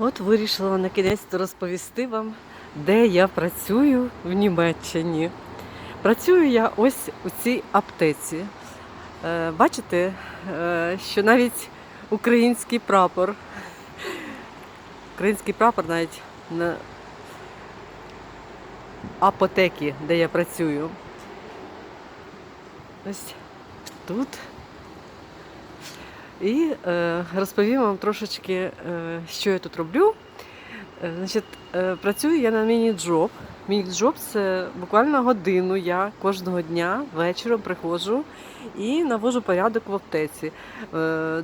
От вирішила на кінець розповісти вам, де я працюю в Німеччині. Працюю я ось у цій аптеці. Е, Бачите, е, що навіть український прапор, український прапор навіть на апотекі, де я працюю. Ось тут. І е, розповім вам трошечки, е, що я тут роблю. Е, значить, працюю я на міні-джоб. Міні-джоб це буквально годину. Я кожного дня вечором приходжу і навожу порядок в аптеці.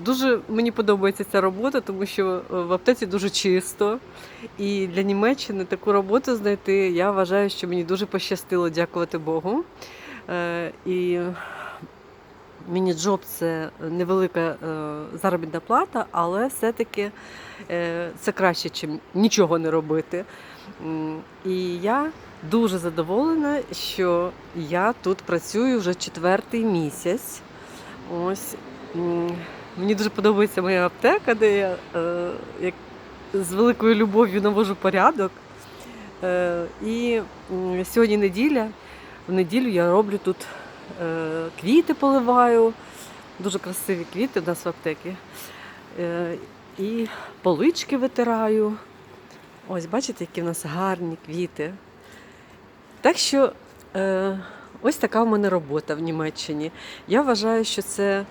Дуже мені подобається ця робота, тому що в аптеці дуже чисто. І для Німеччини таку роботу знайти, я вважаю, що мені дуже пощастило, дякувати Богу. І Міні-джоб це невелика е, заробітна плата, але все-таки е, це краще, ніж нічого не робити. І я дуже задоволена, що я тут працюю вже четвертий місяць. Ось мені дуже подобається моя аптека, де я е, як з великою любов'ю навожу порядок. І сьогодні неділя. В неділю я роблю тут квіти поливаю. Дуже красиві квіти в нас в аптекі. Е, І полички витираю. Ось, бачите, які в нас гарні квіти. Так що е, ось така в мене робота в Німеччині. Я вважаю, що це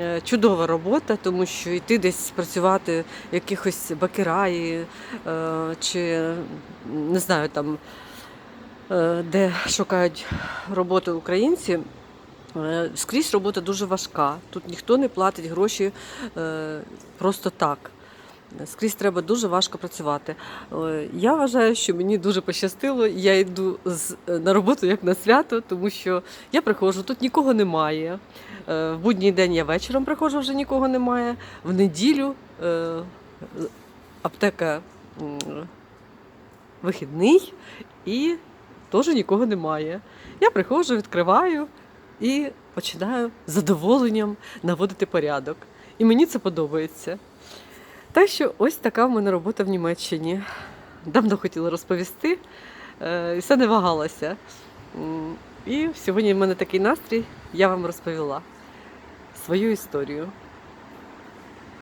е, чудова робота, тому що йти десь працювати в якихось бакераї е, чи не знаю там, е, де шукають роботу українці. Е, Скрізь робота дуже важка. Тут ніхто не платить гроші е, просто так. Скрізь треба дуже важко працювати. Е, Я вважаю, що мені дуже пощастило. Я йду на роботу як на свято, тому що я приходжу, тут нікого немає. В будній день я вечором приходжу, вже нікого немає. В неділю аптека вихідний і теж нікого немає. Я приходжу, відкриваю і починаю з задоволенням наводити порядок. І мені це подобається. Так що ось така в мене робота в Німеччині. Давно хотіла розповісти, е, і все не вагалася. І сьогодні в мене такий настрій, я вам розповіла свою історію.